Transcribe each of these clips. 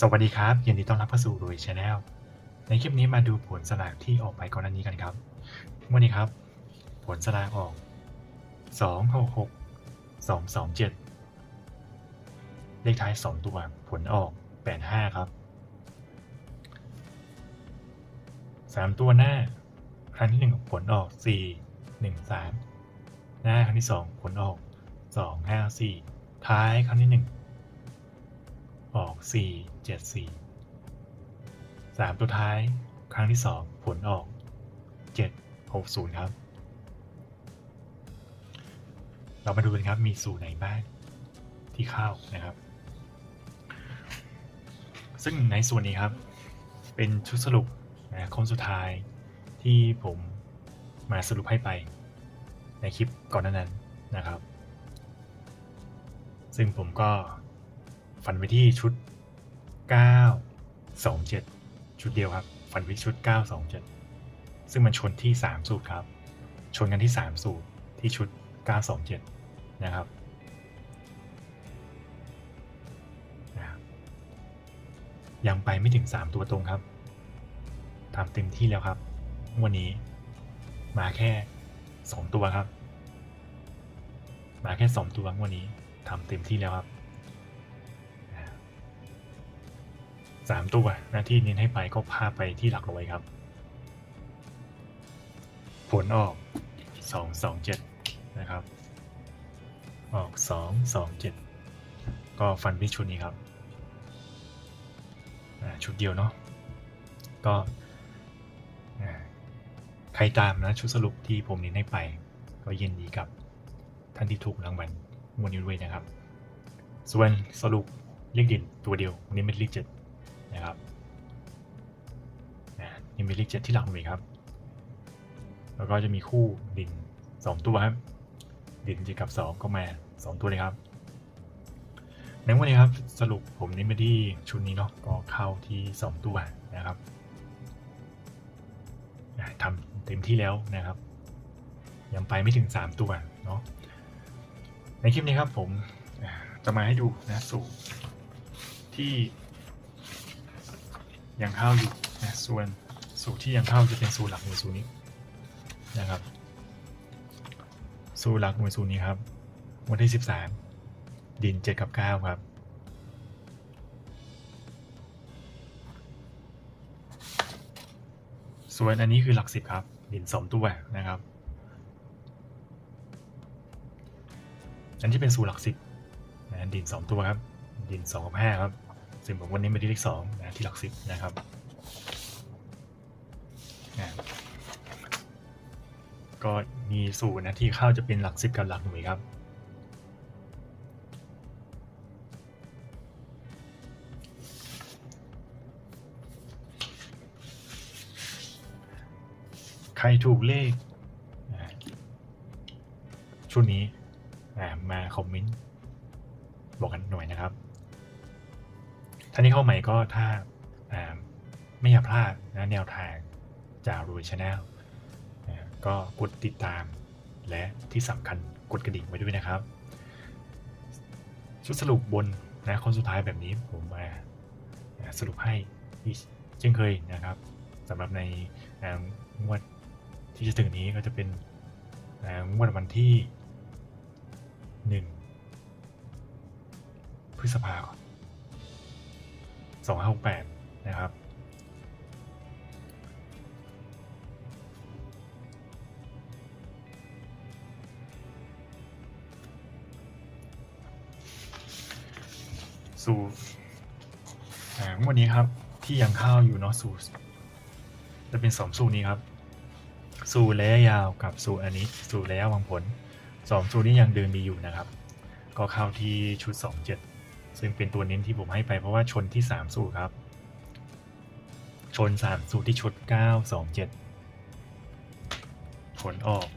สวัสดีครับยินดีต้อนรับเข้าสู่รวยชาแนลในคลิปนี้มาดูผลสลากที่ออกไปก่อนหน้านี้กันครับ วันนี้ครับ ผลสลากออก 2 6 6 2 2 7 เลขท้าย 2 ตัว ผลออก 85 ครับ 3 ตัวหน้า ครั้งที่ 1 ผลออก 4 1 3 หน้าครั้งที่ 2 ผลออก 2 5 4 ท้ายครั้งที่ 1 ออก 4 7 4 3 ตัวท้าย ครั้งที่ 2 ผลออก 7 6 0 ครับ เรามาดูกันครับ มีสูตรไหนบ้างที่เข้านะครับ ซึ่งในส่วนนี้ครับ เป็นชุดสรุปนะค้งสุดท้ายที่ผมมาสรุปให้ไปในคลิปก่อนนั้นนะครับ ซึ่งผมก็ ฟันไปที่ชุด 927 ชุดเดียวครับ ฟันไปที่ชุด 927 ซึ่งมันชนที่ 3 สูตรครับ ชนกันที่ 3 สูตรที่ชุด 927นะครับนะครับยังไปไม่ถึง 3 ตัวตรงครับทำเต็มที่แล้วครับ วันนี้ มาแค่ 2 ตัวครับ มาแค่ 2 ตัววันนี้ทำเต็มที่แล้วครับ สามตัวหน้าที่เน้นให้ไปก็พาไปที่หลักร้อยครับ ผลออกสองสองเจ็ดนะครับ ออกสองสองเจ็ดก็ฟันพิชุดนี้ครับ ชุดเดียวเนาะก็ใครตามนะชุดสรุปที่ผมเน้นให้ไป ก็เยินดีกับท่านที่ถูกรางวัลงวดนี้ด้วยนะครับ ส่วนสรุปเลขเด่นตัวเดียววันนี้เป็นเลขเจ็ด นะครับนี่เป็นเลขเจ็ดที่หลักหน่วยครับ แล้วก็จะมีคู่ดินสองตัวครับ ดินเจดกับสองก็มาสองตัวเลยครับในวันนี้ครับสรุปผมนี่ไม่ที่ชุดนี้เนาะก็เข้าที่สองตัวนะครับอ่าทำเต็มที่แล้วนะครับ ยังไปไม่ถึงสามตัวเนาะในคลิปนี้ครับผมจะมาให้ดูนะสูตรที่ ยังเข้าอยู่นะส่วนสูตรที่ยังเข้าจะเป็นสูตรหลักหน่วยสูตรนี้นะครับ สูตรหลักหน่วยสูตรนี้ครับวันที่ 13 ดิน 7 กับ 9 ครับ ส่วนอันนี้คือหลัก 10 ครับ ดิน 2 ตัวนะครับ อันที่เป็นสูตรหลัก 10นะดิน 2 ตัวครับ ดิน 2 กับ 5 ครับ ซึ่งผมวันนี้มาที่เลขสองนะที่หลักสิบนะครับนะก็มีสูตรนะที่เข้าจะเป็นหลักสิบกับหลักหน่วยครับ ใครถูกเลขนะชุดนี้นะมาคอมเมนต์บอกกันหน่อยนะครับ ท่านที่เข้าใหม่ก็ถ้าไม่อยากพลาดนะแนวทางจากรวยชาแนลก็กดติดตามและที่สำคัญกดกระดิ่งไว้ด้วยนะครับ ชุดสรุปบนนะคนสุดท้ายแบบนี้ผมมาสรุปให้เช่นเคยนะครับสำหรับในอ่างวดที่จะถึงนี้ก็จะเป็นงวดวันที่หนึ่งพฤษภาคม 2568 นะครับ สู่อ่างวันนี้ครับที่ยังเข้าอยู่เนาะสู่จะเป็นสองสูตรนี้ครับ สู่ระยะยาวกับสู่อันนี้ สู่ระยะวางผลสองสูตรนี้ยังเดินดีอยู่นะครับ ก็เข้าที่ชุด 27 ซึ่งเป็นตัวเน้นที่ผมให้ไปเพราะว่าชนที่ 3 สูตรครับ ชน 3 สูตรที่ชุด 9 2 7 ผลออก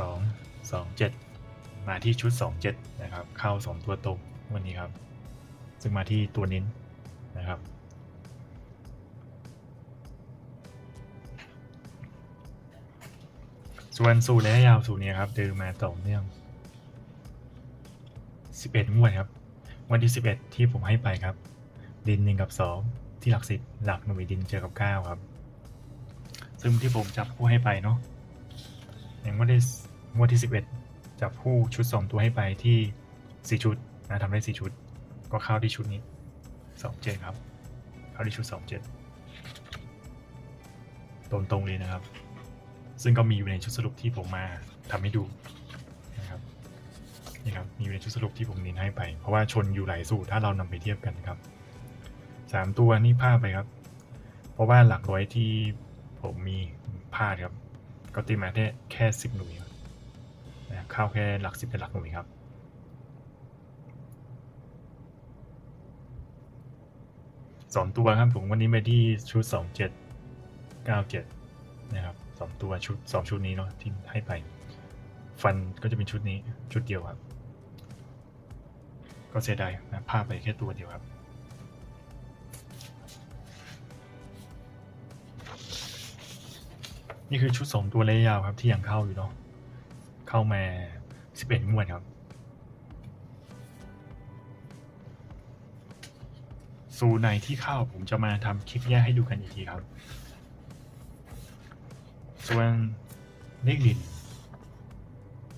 2 2 7 มาที่ชุด 2 7 นะครับ เข้า 2 ตัวตรงวันนี้ครับ ซึ่งมาที่ตัวเน้นนะครับ ส่วนสูตรระยะยาวสูตรนี้ครับเดินมาต่อเนื่องสิบเอ็ดงวดครับ วันที่สิบเอ็ดที่ผมให้ไปครับ ดินหนึ่งกับสองที่หลักสิบหลักหน่วยดินเจอกับเก้าครับ ซึ่งที่ผมจับคู่ให้ไปเนาะอย่างงวดที่งวดที่สิบเอ็ดจับคู่ชุดสองตัวให้ไปที่สี่ชุดนะทำได้สี่ชุด ก็เข้าที่ชุดนี้สองเจ็ดครับ เข้าที่ชุดสองเจ็ดตรงตรงเลยนะครับ ซึ่งก็มีอยู่ในชุดสรุปที่ผมมาทำให้ดูนะครับนี่ครับมีอยู่ในชุดสรุปที่ผมเน้นให้ไป เพราะว่าชนอยู่หลายสูตรถ้าเรานำไปเทียบกันครับสามตัวนี่พลาดไปครับ เพราะว่าหลักร้อยที่ผมมีพลาดครับ ก็ตีมาแค่แค่สิบหน่วยนะเข้าแค่หลักสิบเป็นหลักหน่วยครับสองตัวครับผมวันนี้ไปที่ชุดสองเจ็ดเก้าเจ็ดนะครับ สองตัวชุดสองชุดนี้เนาะที่ให้ไป ฟันก็จะเป็นชุดนี้ชุดเดียวครับ ก็เสียดายนะพลาดไปแค่ตัวเดียวครับ นี่คือชุดสองตัวระยะยาวครับที่ยังเข้าอยู่เนาะเข้ามาสิบเอ็ดงวดครับสูไหนที่เข้าผมจะมาทำคลิปแยกให้ดูกันอีกทีครับ ส่วนเลขดิน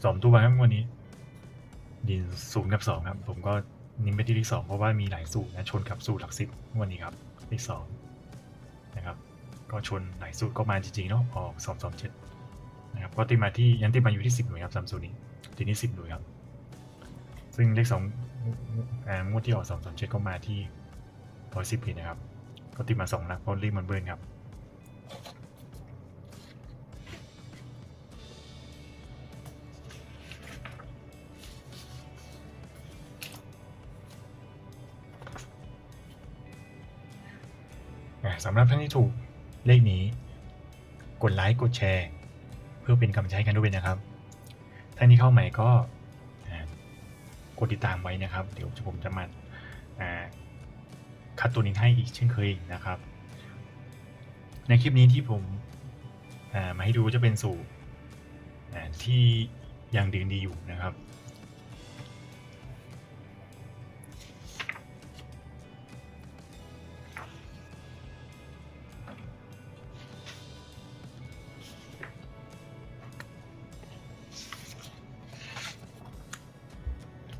สองตัวครับวันนี้ ดินศูนย์กับสองครับ ผมก็นิ้นไปที่เลขสองเพราะว่ามีหลายสูตรนะชนกับสูตรหลักสิบวันนี้ครับเลขสองนะครับ ก็ชนหลายสูตรก็มาจริงๆเนาะออกสองสองเจ็ดนะครับก็ตีมาที่ยันตีมาอยู่ที่สิบหน่วยครับสามสูตรนี้ทีนี้สิบหน่วยครับ ซึ่งเลขสองงวดที่ออกสองสองเจ็ดก็มาที่ร้อยสิบปีนะครับ ก็ติมาสองนัดเพราะรีบมันเบิร์นครับ สำหรับท่านที่ถูกเลขนี้ กดไลค์กดแชร์ เพื่อเป็นกำลังใจให้กันด้วยนะครับ ท่านที่เข้าใหม่ก็กดติดตามไว้นะครับ เดี๋ยวผมจะมาคัดตัวนี้ให้อีกเช่นเคยนะครับ ในคลิปนี้ที่ผมมาให้ดูจะเป็นสูตรอ่ที่ยังดีดีอยู่นะครับ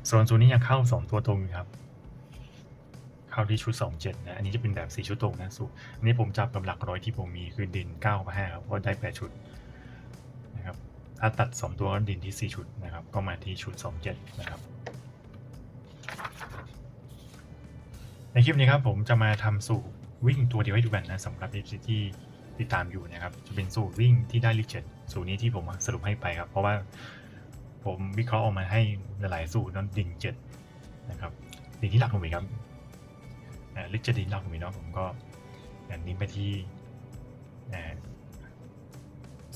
ส่วนสูตรนี้ยังเข้า 2 ตัวตรงอยู่ครับ เข้าที่ชุด 2 7 นะ อันนี้จะเป็นแบบ 4 ชุดตรงนะสูอันนี้ผมจับกับหลักร้อยที่ผมมีคือดิน9กับ5ครับก็ได้ 8 ชุดนะครับ ถ้าตัด 2 ตัวก็ดินที่ 4 ชุดนะครับ ก็มาที่ชุด 2 7 นะครับ ในคลิปนี้ครับผมจะมาทำสูตรวิ่งตัวเดียวให้ดูกันนะสำหรับ FC ที่ติดตามอยู่นะครับ จะเป็นสูตรวิ่งที่ได้ลิเจ็ดสูตรนี้ที่ผมสรุปให้ไปครับ เพราะว่า ผมวิเคราะห์ออกมาให้หลายๆสูตรนั้นดิ่งเจ็ดนะครับดิ่งที่หลักหน่วยครับลิจดดิ่งหลักหน่วยเนาะผมก็อย่างไปที่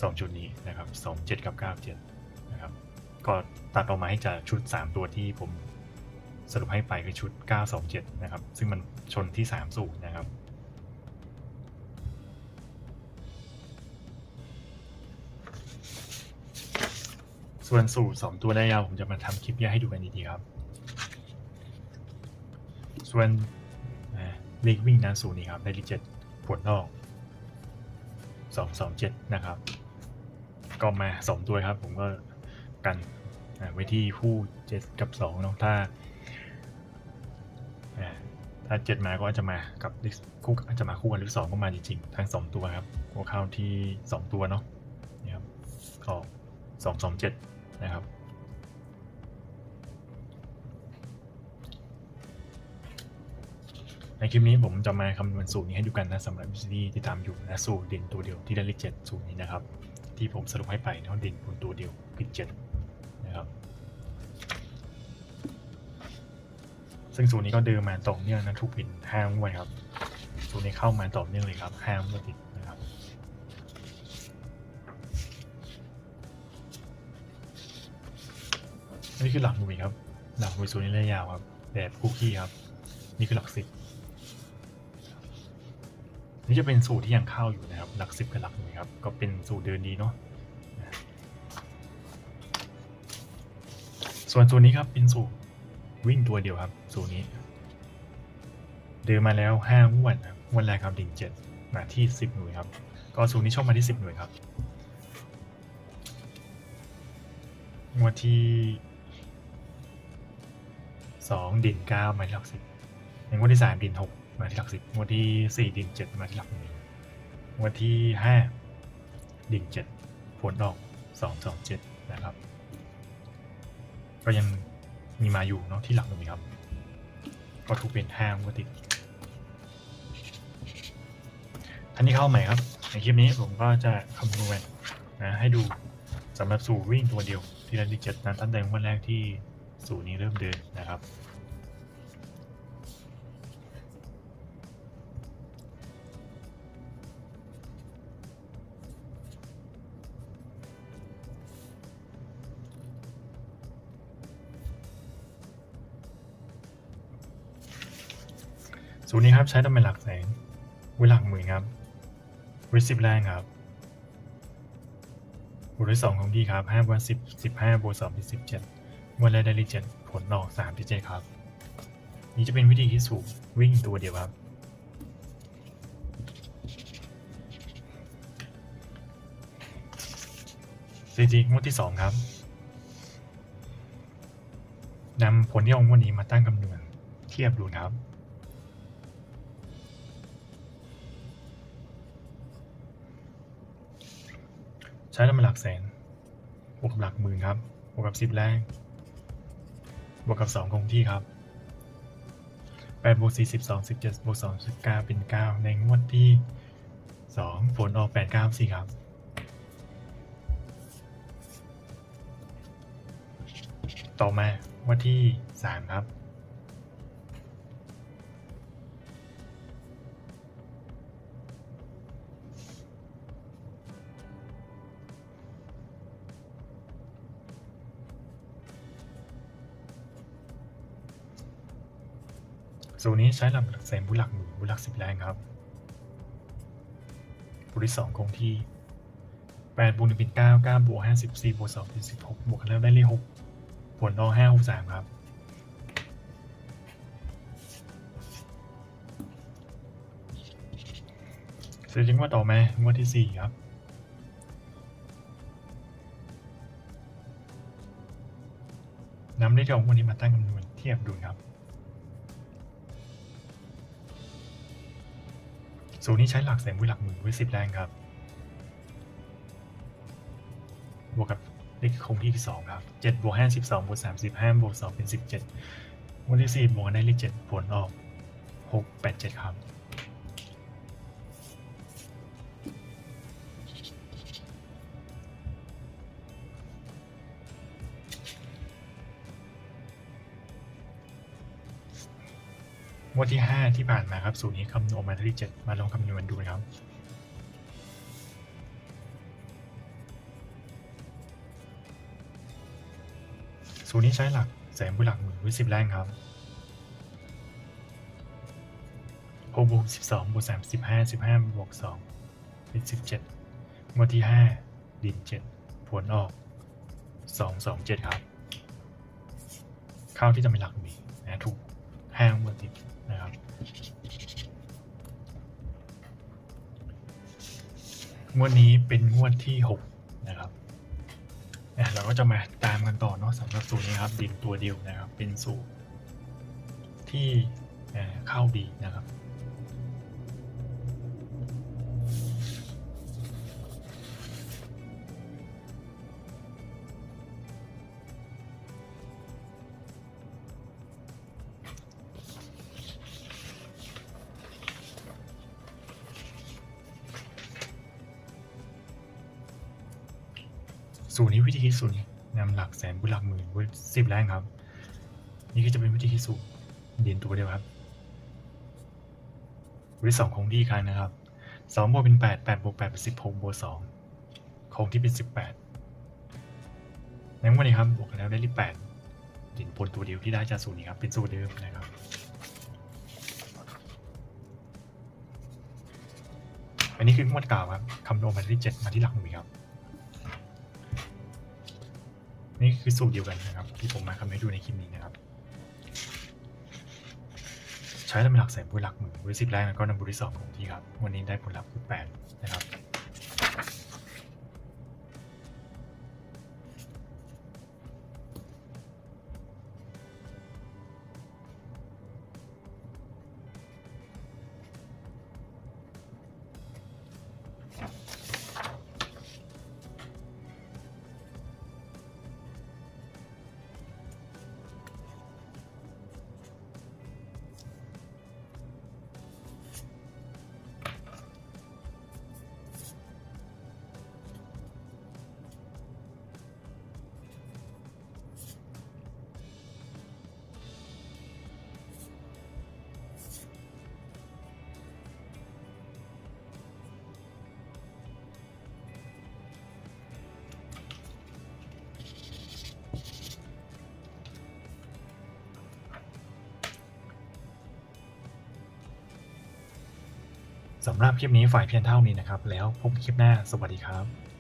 สองจุดนี้นะครับสองเจ็ดกับเก้าเจ็ดนะครับก็ตัดออกมาให้จากชุด 3 ตัวที่ผมสรุปให้ไปคือชุด 927 นะครับ ซึ่งมันชนที่ 3 สูตรนะครับ ส่วนสูตร2ตัวระยะยาวผมจะมาทำคลิปแยกให้ดูกันดีๆครับ ส่วนเลขวิ่งนั้นสูตรนี้ครับได้ลิเจ็ดผลนอกสอก227นะครับ ก็มา2ตัวครับ ผมก็กันไว้ที่คู่เจ็ดกับสองเนาะถ้าถ้าเจ็ดมาก็อาจจะมากับคู่อาจจะมาคู่กันหรือสองก็มาจริงๆทั้งสองตัวครับหัวเข้าที่สองตัวเนาะนี่ครับก็สองสองเจ็ด นะครับ ในคลิปนี้ผมจะมาคำนวณสูตรนี้ให้ดูกันนะสำหรับวิธีที่ตามอยู่นะสูตรด่นตัวเดียวที่ได้เลขเจ็ดสูตรนี้นะครับ ที่ผมสรุปให้ไปเนาะด่นบนตัวเดียวคือเจ็ดนะครับซึ่งสูตรนี้ก็เดินมาต่อเนื่องนะทุกปิดห้างวันครับสูตรนี้เข้ามาต่อเนื่องเลยครับห้างวันติด นะครับอันนี้คือหลักหน่วยครับ หลักหน่วยสูนี้ระยะยาวครับ แบบคุกกี้ครับ นี่คือหลักสิบนี่จะเป็นสูตรที่ยังเข้าอยู่นะครับ หลักสิบกับหลักหน่วยครับ ก็เป็นสูตรเดินดีเนาะส่วนตัวนี้ครับเป็นสูตรวิ่งตัวเดียวครับ สูตรนี้ เดินมาแล้วห้างวดครับงวดแรกครับดิ่งเจ็ดมาที่สิบหน่วยครับ ก็สูตรนี้ชอบมาที่สิบหน่วยครับงวดที่ สองดิ่งเก้ามาที่หลักสิบงวดที่สามดิ่งหกมาที่หลักสิบงวดที่สี่ดิ่งเจ็ดมาที่หลักหน่วยงวดที่ห้าดิ่งเจ็ดผลออกสองสองเจ็ดนะครับ ก็ยังมีมาอยู่เนาะที่หลักหน่วยครับ ก็ถูกเป็นห้างวดติดท่านที่เข้าใหม่ครับ ในคลิปนี้ผมก็จะคำนวณนะให้ดูสำหรับสูตรวิ่งตัวเดียวที่ราดิเจ็ดนั้นตั้งแต่วันแรกที่ สูตรนี้เริ่มเดินนะครับสูตรนี้ครับใช้ต้องเป็นหลักแสนวิหลักหมื่นครับวิสิบแรงครับบวกด้วยสองของดีครับห้าบวกสิบสิบห้าบวกสองเป็นสิบเจ็ด วันแรกได้เลขเจ็ดผลออกสามจีเจครับ นี่จะเป็นวิธีที่สูงวิ่งตัวเดียวครับซีจีงวดที่สองครับนำผลที่ของงวดนี้มาตั้งคำนวณเทียบดูครับใช้น้ำมันหลักแสนบวกกับหลักหมื่นครับบวกกับสิบแรง บวกกับสองคงที่ครับแปดบวกสี่สิบสองสิบเจ็ดบวกสองสิบเก้าเป็นเก้าในงวดที่สองผลออกแปดเก้าสี่ครับต่อมาวันที่สามครับ สูตรนี้ใช้ลำหลักแสนบุหลักหมื่นบุหลักสิบแรงครับบุที่สองคงที่แปดบวกหนึ่งเป็นเก้าเก้าบวกห้าสิบสี่บวกสองเป็นสิบหกบวกกันแล้วได้เลขหกผลออกห้าหกสามครับ เสร็จจึงว่าต่อมางวดที่สี่ครับ นำเลขของวันนี้มาตั้งคำนวณเทียบดูครับ สูตรนี้ใช้หลักแสนวิหลักหมื่นไว้สิบแรงครับ บวกกับเลขคงที่ที่สองครับเจ็ดบวกห้าสิบสองบวกสามสิบห้าบวกสองเป็นสิบเจ็ดวันที่สี่บวกได้เลขเจ็ดผลออกหกแปดเจ็ดครับ วดที่ 5 ที่ผ่านมาครับสูตรนี้คำนวณออกมาที่7มาลองคำนวณดูนะครับสูตรนี้ใช้หลักแสนบวกหลักหมื่นวิสิบแรงครับหกบวกสิบสองบวกสามสิบห้าสิบห้าบวกสองเป็นสิบเจ็ดงวดที่ห้าดินเจ็ดผลออกสองสองเจ็ดครับ ข้าวที่จะเป็นหลักหมีนะถูกห้างวดติด นะครับงวดนี้เป็นงวดที่หกนะครับเราก็จะมาตามกันต่อเนาะสำหรับสูตรนี้ครับดินตัวเดียวนะครับ เป็นสูตรที่เข้าดีนะครับ สูตรนี้วิธีคิดสูตรนำหลักแสนบุหลักหมื่นบุสิบแรงครับ นี่ก็จะเป็นวิธีคิดสูตรเด่นตัวเดียวครับวิธีสองคงที่กันนะครับสองบวกเป็นแปดแปดบวกแปดเป็นสิบหกบวกสองคงที่เป็นสิบแปดในวันนี้ครับบวกกันแล้วได้ที่แปดเด่นผลตัวเดียวที่ได้จากสูตรนี้ครับเป็นสูตรเดิมนะครับอันนี้คืองวดเก่าครับคำนวณมาที่เจ็ดมาที่หลักหน่วยครับ นี่คือสูตรเดียวกันนะครับ ที่ผมมาทำให้ดูในคลิปนี้นะครับ ใช้ลำดับหลักแสนบนหลักหมื่นบนสิบแรกแล้วก็นำบุรีสองของที่ครับ วันนี้ได้ผลลัพธ์คือแปดนะครับ สำหรับคลิปนี้ฝ่ายเพียงเท่านี้นะครับ แล้วพบกันคลิปหน้าสวัสดีครับ